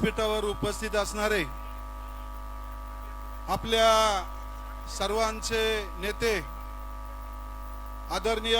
व्यासपीठावर उपस्थित असणारे आपल्या सर्वांचे नेते आदरणीय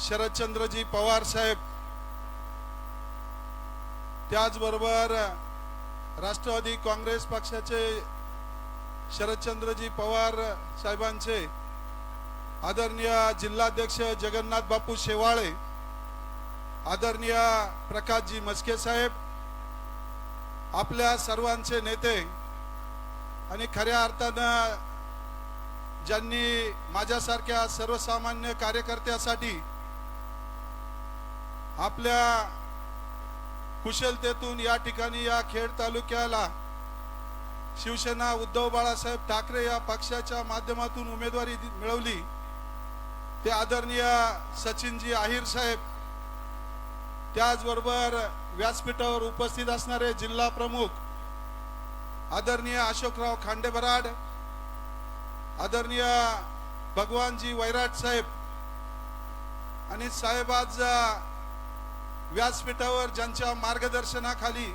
शरदचंद्रजी पवार साहेब त्याचबरोबर राष्ट्रवादी काँग्रेस पक्षाचे शरदचंद्रजी पवार साहेबांचे आदरणीय जिल्हाध्यक्ष जगन्नाथ बापू शेवाळे आदरणीय प्रकाशजी मस्के साहेब आपल्या सर्वांचे नेते आणि खऱ्या अर्थानं ज्यांनी माझ्यासारख्या सर्वसामान्य कार्यकर्त्यासाठी आपल्या कुशलतेतून या ठिकाणी या खेड तालुक्याला शिवसेना उद्धव बाळासाहेब ठाकरे या पक्षाच्या माध्यमातून उमेदवारी मिळवली. ते आदरणीय सचिनजी आहिर साहेब त्याचबरोबर व्यासपीठावर उपस्थित असणारे जिल्हा प्रमुख आदरणीय अशोकराव खांडेबराड आदरणीय भगवानजी वैराट साहेब आणि साहेब आज व्यासपीठावर ज्यांच्या मार्गदर्शनाखाली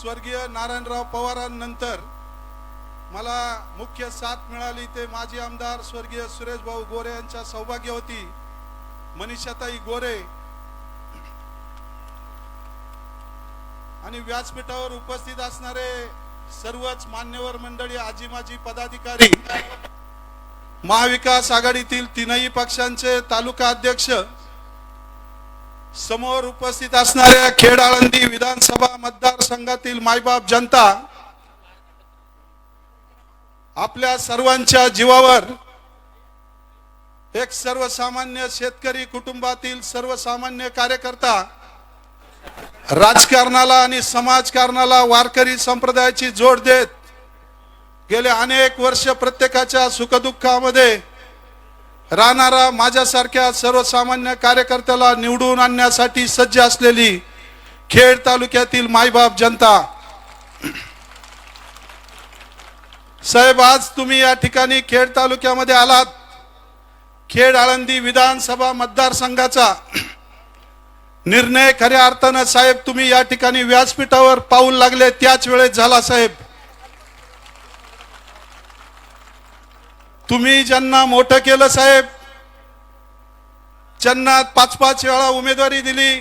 स्वर्गीय नारायणराव पवारांनंतर मला मुख्य साथ मिळाली. ते माजी आमदार स्वर्गीय सुरेश भाऊ गोरे यांच्या सौभाग्य होती मनीषाताई गोरे आणि व्यासपीठावर उपस्थित असणारे सर्वच मान्यवर मंडळी आजी माजी पदाधिकारी महाविकास आघाडीतील तीनही पक्षांचे तालुका अध्यक्ष समोर उपस्थित असणाऱ्या खेड आळंदी विधानसभा मतदारसंघातील मायबाप जनता आपल्या सर्वांच्या जीवावर एक सर्वसामान्य शेतकरी कुटुंबातील सर्वसामान्य कार्यकर्ता राजकारणाला आणि समाजकारणाला वारकरी संप्रदायाची जोड देत गेले अनेक वर्ष प्रत्येकाच्या सुखदुःखामध्ये राहणारा माझ्यासारख्या सर्वसामान्य कार्यकर्त्याला निवडून आणण्यासाठी सज्ज असलेली खेड तालुक्यातील मायबाप जनता. साहेब आज तुम्ही या ठिकाणी खेड तालुक्यामध्ये आलात. खेड आळंदी विधानसभा मतदारसंघाचा निर्णय खऱ्या अर्थानं साहेब तुम्ही या ठिकाणी व्यासपीठावर पाऊल लागले त्याच वेळेस झाला साहेब. तुम्ही ज्यांना मोठं केलं साहेब ज्यांना पाच पाच वेळा उमेदवारी दिली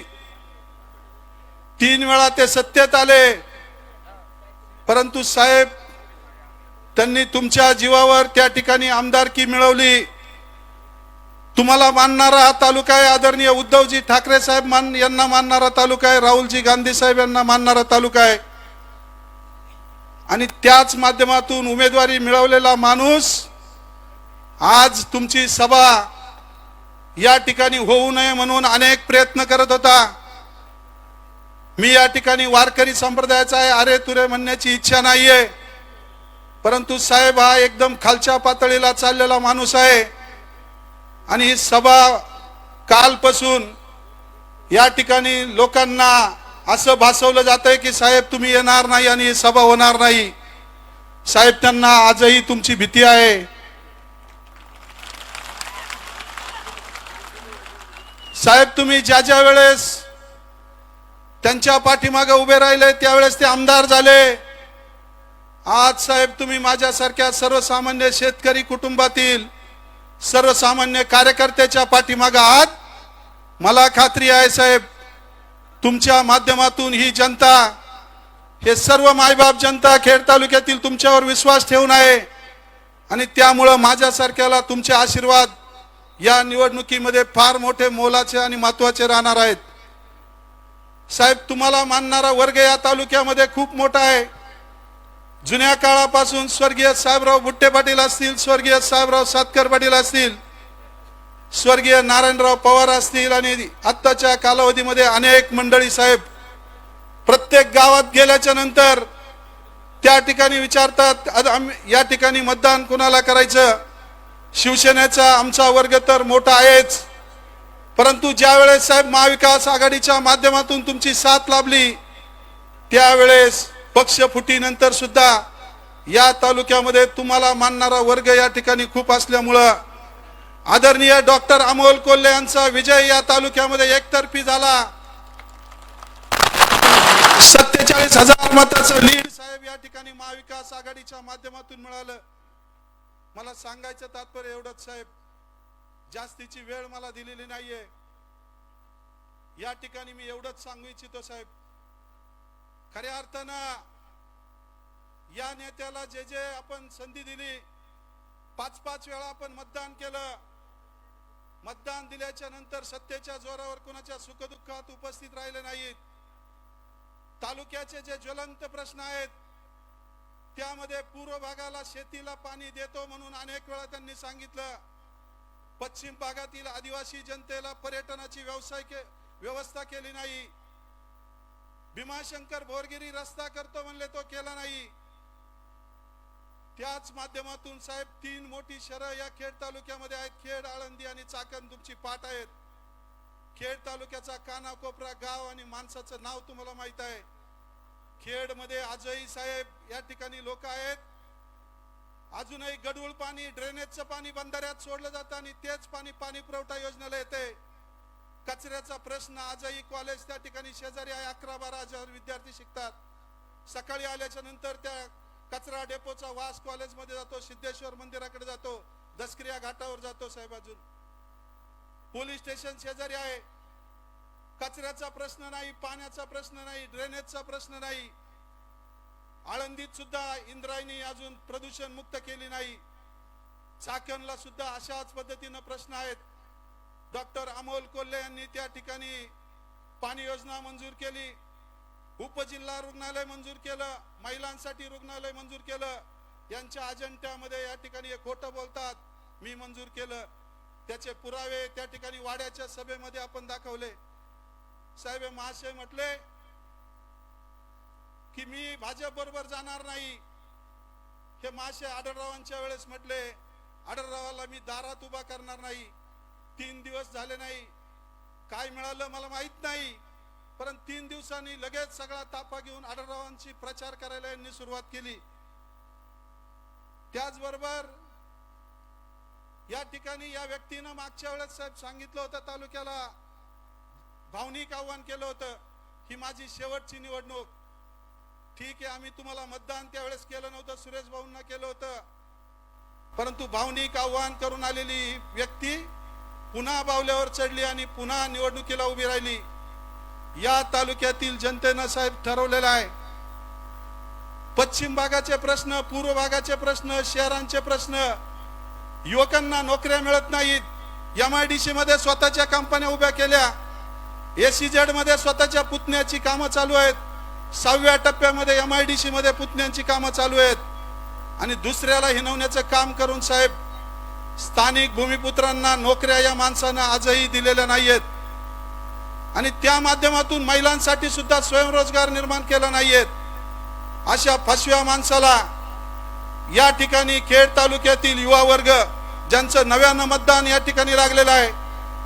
तीन वेळा ते सत्तेत आले. परंतु साहेब त्यांनी तुमच्या जीवावर त्या ठिकाणी आमदारकी मिळवली. तुम्हाला मानणारा हा तालुका आहे आदरणीय उद्धवजी ठाकरे साहेब मान यांना मानणारा तालुका आहे राहुलजी गांधी साहेब यांना मानणारा तालुका आहे. आणि त्याच माध्यमातून उमेदवारी मिळवलेला माणूस आज तुमची सभा या ठिकाणी होऊ नये म्हणून अनेक प्रयत्न करत होता. मी या ठिकाणी वारकरी संप्रदायाचा आहे अरे तुरे म्हणण्याची इच्छा नाहीये. परंतु साहेब हा एकदम खालच्या पातळीला चाललेला माणूस आहे. आणि ही सभा कालपासून या ठिकाणी लोकांना असं भासवलं जात आहे की साहेब तुम्ही येणार नाही आणि ही सभा होणार नाही. साहेब त्यांना आजही तुमची भीती आहे. साहेब तुम्ही ज्या ज्या वेळेस त्यांच्या पाठीमागे उभे राहिले त्यावेळेस ते आमदार झाले. आज साहेब तुम्ही माझ्यासारख्या सर्वसामान्य शेतकरी कुटुंबातील सर्वसामान्य कार्यकर्त्याच्या पाठीमागं आहात. मला खात्री आहे साहेब तुमच्या माध्यमातून ही जनता हे सर्व मायबाप जनता खेड तालुक्यातील तुमच्यावर विश्वास ठेवून आहे. आणि त्यामुळं माझ्यासारख्याला तुमचे आशीर्वाद या निवडणुकीमध्ये फार मोठे मोलाचे आणि महत्त्वाचे राहणार आहेत. साहेब तुम्हाला मानणारा वर्ग या तालुक्यामध्ये खूप मोठा आहे. जुन्या काळापासून स्वर्गीय साहेबराव बुट्टे पाटील असतील स्वर्गीय साहेबराव सातकर पाटील असतील स्वर्गीय नारायणराव पवार असतील आणि आत्ताच्या कालावधीमध्ये अनेक मंडळी साहेब प्रत्येक गावात गेल्याच्यानंतर त्या ठिकाणी विचारतात या ठिकाणी मतदान कोणाला करायचं? शिवसेनेचा आमचा वर्ग तर मोठा आहेच. परंतु ज्यावेळेस साहेब महाविकास आघाडीच्या माध्यमातून तुमची साथ लाभली त्यावेळेस पक्ष फुटीनंतर सुद्धा या तालुक्यामध्ये तुम्हाला मानणारा वर्ग या ठिकाणी खूप असल्यामुळं आदरणीय डॉक्टर अमोल कोल्हे यांचा विजय या तालुक्यामध्ये एकतर्फी झाला. सत्तेचाळीस हजार मताचं लीड साहेब या ठिकाणी महाविकास आघाडीच्या माध्यमातून मिळालं. मला सांगायचं तात्पर्य एवढंच साहेब. जास्तीची वेळ मला दिलेली नाहीये. या ठिकाणी मी एवढंच सांगू इच्छितो साहेब. खऱ्या अर्थानं या नेत्याला जे जे आपण संधी दिली पाच पाच वेळा आपण मतदान केलं मतदान दिल्याच्या नंतर सत्तेच्या जोरावर कुणाच्या सुखदुःखात उपस्थित राहिले नाहीत तालुक्याचे जे ज्वलंत प्रश्न आहेत त्यामध्ये पूर्व भागाला शेतीला पाणी देतो म्हणून अनेक वेळा त्यांनी सांगितलं पश्चिम भागातील आदिवासी जनतेला पर्यटनाची व्यवसाय के, व्यवस्था केली नाही भीमाशंकर भोरगिरी रस्ता करतो म्हणले तो केला नाही. त्याच माध्यमातून साहेब तीन मोठी शहरं या खेड तालुक्यामध्ये आहेत. खेड आळंदी आणि चाकण तुमची पाठ आहेत. खेड तालुक्याचा कानाकोपरा गाव आणि माणसाचं नाव तुम्हाला माहीत आहे. खेडमध्ये आजही साहेब या ठिकाणी लोक आहेत. अजूनही गडूळ पाणी ड्रेनेजचं पाणी बंधाऱ्यात सोडलं जातं आणि तेच पाणी पाणी पुरवठा योजनेला येते. कचऱ्याचा प्रश्न आजही कॉलेज त्या ठिकाणी शेजारी आहे अकरा बारा हजार विद्यार्थी शिकतात. सकाळी आल्याच्यानंतर त्या कचरा डेपोचा वास कॉलेजमध्ये जातो सिद्धेश्वर मंदिराकडे जातो दसक्रिया घाटावर जातो साहेब अजून. पोलीस स्टेशन शेजारी आहे. कचऱ्याचा प्रश्न नाही पाण्याचा प्रश्न नाही ड्रेनेजचा प्रश्न नाही. आळंदीत सुद्धा इंद्रायणी अजून प्रदूषण मुक्त केली नाही. चाकणला सुद्धा अशाच पद्धतीनं प्रश्न आहेत. डॉक्टर अमोल कोल्हे यांनी त्या ठिकाणी पाणी योजना मंजूर केली. उपजिल्हा रुग्णालय मंजूर केलं. महिलांसाठी रुग्णालय मंजूर केलं. यांच्या अजंट्यामध्ये या ठिकाणी खोटं बोलतात. मी मंजूर केलं. त्याचे पुरावे त्या ठिकाणी वाड्याच्या सभेमध्ये आपण दाखवले. साहेब महाशय म्हटले की मी भाजप बरोबर जाणार नाही. हे महाशय आढळरावांच्या वेळेस म्हटले आढळरावाला मी दारात उभा करणार नाही. तीन दिवस झाले नाही. काय मिळालं मला माहीत नाही. परंतु तीन दिवसांनी लगेच सगळा तापा घेऊन आढळरावांची प्रचार करायला यांनी सुरुवात केली. त्याचबरोबर या ठिकाणी या व्यक्तीनं मागच्या वेळेस साहेब सांगितलं होतं तालुक्याला भावनिक आव्हान केलं होतं ही माझी शेवटची निवडणूक. ठीक आहे आम्ही तुम्हाला मतदान त्यावेळेस केलं नव्हतं सुरेश भाऊंना केलं होतं. परंतु भावनिक आव्हान करून आलेली व्यक्ती पुन्हा बावल्यावर चढली आणि पुन्हा निवडणुकीला उभी राहिली. या तालुक्यातील जनतेनं साहेब ठरवलेलं आहे. पश्चिम भागाचे प्रश्न पूर्व भागाचे प्रश्न शहरांचे प्रश्न. युवकांना नोकऱ्या मिळत नाहीत. एम आय डी सी मध्ये स्वतःच्या कंपन्या उभ्या केल्या. एसीजेडमध्ये स्वतःच्या पुतण्याची कामं चालू आहेत. सहाव्या टप्प्यामध्ये एम आय डी सी मध्ये पुतण्यांची कामं चालू आहेत. आणि दुसऱ्याला हिनवण्याचं काम करून साहेब स्थानिक भूमिपुत्रांना नोकऱ्या या माणसानं आजही दिलेल्या नाहीयेत. आणि त्या माध्यमातून महिलांसाठी सुद्धा स्वयंरोजगार निर्माण केला नाहीयेत. अशा फसव्या माणसाला या ठिकाणी खेड तालुक्यातील युवा वर्ग ज्यांचं नव्यानं मतदान या ठिकाणी लागलेलं आहे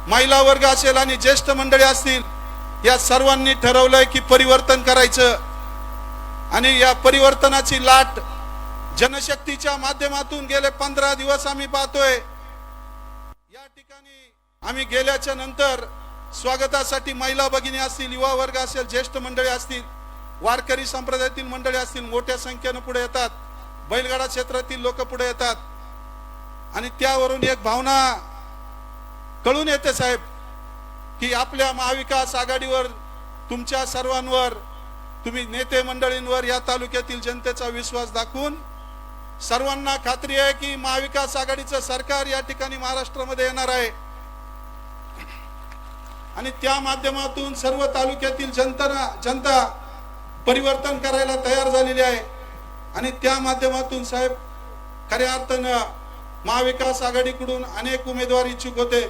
महिला वर्ग असेल आणि ज्येष्ठ मंडळी असतील या सर्वांनी ठरवलंय की परिवर्तन करायचं. आणि या परिवर्तनाची लाट जनशक्तीच्या माध्यमातून गेले पंधरा दिवस आम्ही पाहतोय. या ठिकाणी आम्ही गेल्याच्यानंतर स्वागतासाठी महिला भगिनी असतील युवा वर्ग असेल ज्येष्ठ मंडळी असतील वारकरी संप्रदायातील मंडळी असतील मोठ्या संख्येनं पुढे येतात. बैलगाडा क्षेत्रातील लोक पुढे येतात. आणि त्यावरून एक भावना कळून येते साहेब की आपल्या महाविकास आघाडीवर तुमच्या सर्वांवर तुम्ही नेते मंडळींवर या तालुक्यातील जनतेचा विश्वास दाखवून सर्वांना खात्री आहे की महाविकास आघाडीचं सरकार या ठिकाणी महाराष्ट्रामध्ये येणार आहे. आणि त्या माध्यमातून सर्व तालुक्यातील जनता जनता परिवर्तन करायला तयार झालेली आहे. आणि त्या माध्यमातून साहेब खऱ्या अर्थानं महाविकास आघाडीकडून अनेक उमेदवार इच्छुक होते.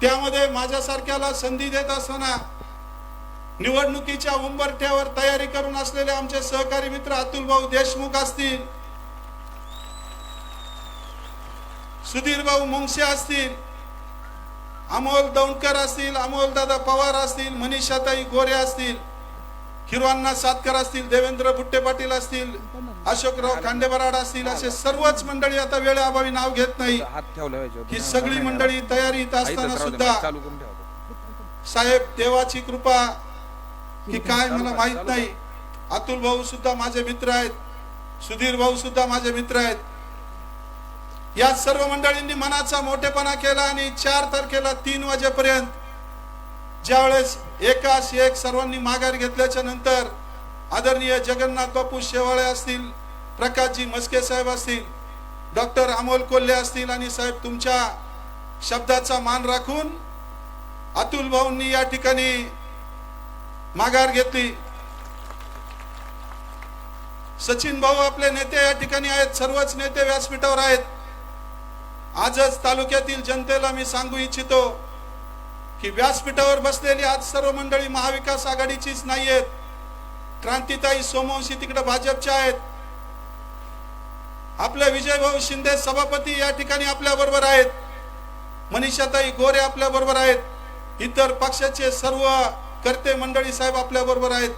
त्यामध्ये माझ्यासारख्याला संधी देत असताना निवडणुकीच्या उंबरठ्यावर तयारी करून असलेले आमचे सहकारी मित्र अतुल भाऊ देशमुख असतील सुधीर भाऊ मुंगसे असतील अमोल दौंडकर असतील अमोल दादा पवार असतील मनीषाताई गोरे असतील हिरवांना सातकर असतील देवेंद्र बुट्टे पाटील असतील अशोकराव खांडेबराड असतील असे सर्वच मंडळी आता वेळेअभावी नाव घेत नाही. ही सगळी मंडळी तयारीत असताना सुद्धा साहेब देवाची कृपा की काय मला माहीत नाही. अतुल भाऊ सुद्धा माझे मित्र आहेत. सुधीर भाऊ सुद्धा माझे मित्र आहेत. या सर्व मंडळींनी मनाचा मोठेपणा केला आणि चार तारखेला तीन वाजेपर्यंत ज्यावेळेस एकास एक सर्वांनी माघार घेतल्याच्या नंतर आदरणीय जगन्नाथ बापू शेवाळे असतील प्रकाशजी मस्के साहेब असतील डॉक्टर अमोल कोल्हे असतील आणि साहेब तुमच्या शब्दाचा मान राखून अतुल भाऊंनी या ठिकाणी माघार घेतली. सचिन भाऊ आपले नेते या ठिकाणी आहेत सर्वच नेते व्यासपीठावर आहेत. आजच तालुक्यातील जनतेला मी सांगू इच्छितो की व्यासपीठावर बसलेली आज सर्व मंडळी महाविकास आघाडीचीच नाही आहेत क्रांतीताई सोमवंशी तिकडे भाजपच्या आहेत. आपले विजयभाऊ शिंदे सभापती या ठिकाणी आपल्या बरोबर आहेत. मनीषाताई गोरे आपल्या बरोबर आहेत. इतर पक्षाचे सर्व कर्ते मंडळी साहेब आपल्या बरोबर आहेत.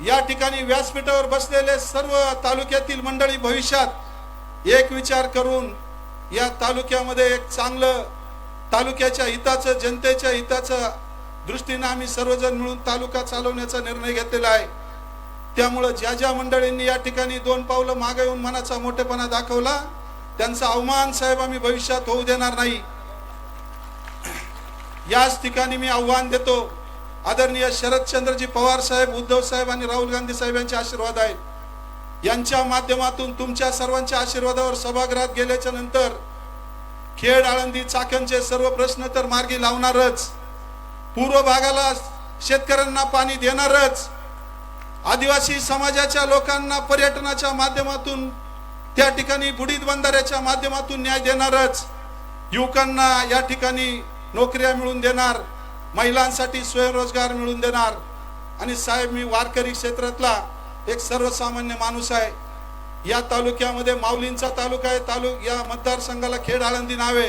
या ठिकाणी व्यासपीठावर बसलेले सर्व तालुक्यातील मंडळी भविष्यात एक विचार करून या तालुक्यामध्ये एक चांगलं तालुक्याच्या हिताचं जनतेच्या हिताचं दृष्टीनं आम्ही सर्वजण मिळून तालुका चालवण्याचा निर्णय घेतलेला आहे. त्यामुळं ज्या ज्या मंडळींनी या ठिकाणी दोन पावलं मागे येऊन मनाचा मोठेपणा दाखवला त्यांचा अवमान साहेब आम्ही भविष्यात होऊ देणार नाही. याच ठिकाणी मी आव्हान देतो आदरणीय शरदचंद्रजी पवार साहेब उद्धव साहेब आणि राहुल गांधी साहेब यांचे आशीर्वाद आहेत. यांच्या माध्यमातून तुमच्या सर्वांच्या आशीर्वादावर सभागृहात गेल्याच्यानंतर खेड आळंदी चाकणचे सर्व प्रश्न तर मार्गी लावणारच. पूर्व भागाला शेतकऱ्यांना पाणी देणारच. आदिवासी समाजाच्या लोकांना पर्यटनाच्या माध्यमातून त्या ठिकाणी बुडीत बंधाऱ्याच्या माध्यमातून न्याय देणारच. युवकांना या ठिकाणी नोकऱ्या मिळून देणार महिलांसाठी स्वयंरोजगार मिळून देणार. आणि साहेब मी वारकरी क्षेत्रातला एक सर्वसामान्य माणूस आहे. या तालुक्यामध्ये माऊलींचा तालुका आहे. तालु या मतदारसंघाला खेड आळंदी नावे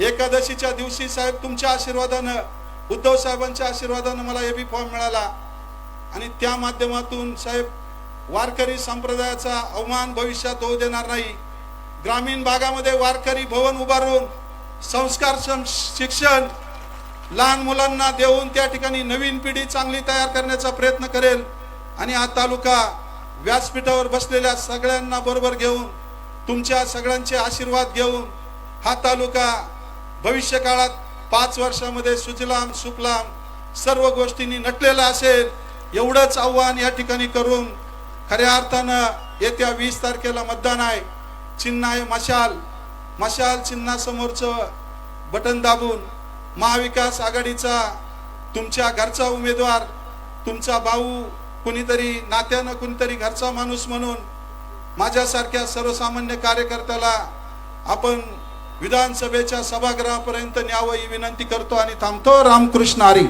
एकादशीच्या दिवशी साहेब तुमच्या आशीर्वादानं उद्धव साहेबांच्या आशीर्वादानं मला एबी फॉर्म मिळाला. आणि त्या माध्यमातून साहेब वारकरी संप्रदायाचा अवमान भविष्यात होऊ देणार नाही. ग्रामीण भागामध्ये वारकरी भवन उभारून संस्कार शिक्षण लहान मुलांना देऊन त्या ठिकाणी नवीन पिढी चांगली तयार करण्याचा प्रयत्न करेल. आणि हा तालुका व्यासपीठावर बसलेल्या सगळ्यांना बरोबर घेऊन तुमच्या सगळ्यांचे आशीर्वाद घेऊन हा तालुका भविष्य काळात पाच वर्षामध्ये सुजलाम सुफलाम सर्व गोष्टींनी नटलेला असेल एवढंच आव्हान या ठिकाणी करून खऱ्या अर्थानं येत्या वीस तारखेला मतदान आहे. चिन्ह आहे मशाल. मशाल चिन्हासमोरचं बटन दाबून महाविकास आघाडीचा तुमच्या घरचा उमेदवार तुमचा भाऊ कुणीतरी नात्यानं कुणीतरी घरचा माणूस म्हणून माझ्यासारख्या सर्वसामान्य कार्यकर्त्याला आपण विधानसभेच्या सभागृहापर्यंत न्यावं ही विनंती करतो आणि थांबतो. रामकृष्ण हरी.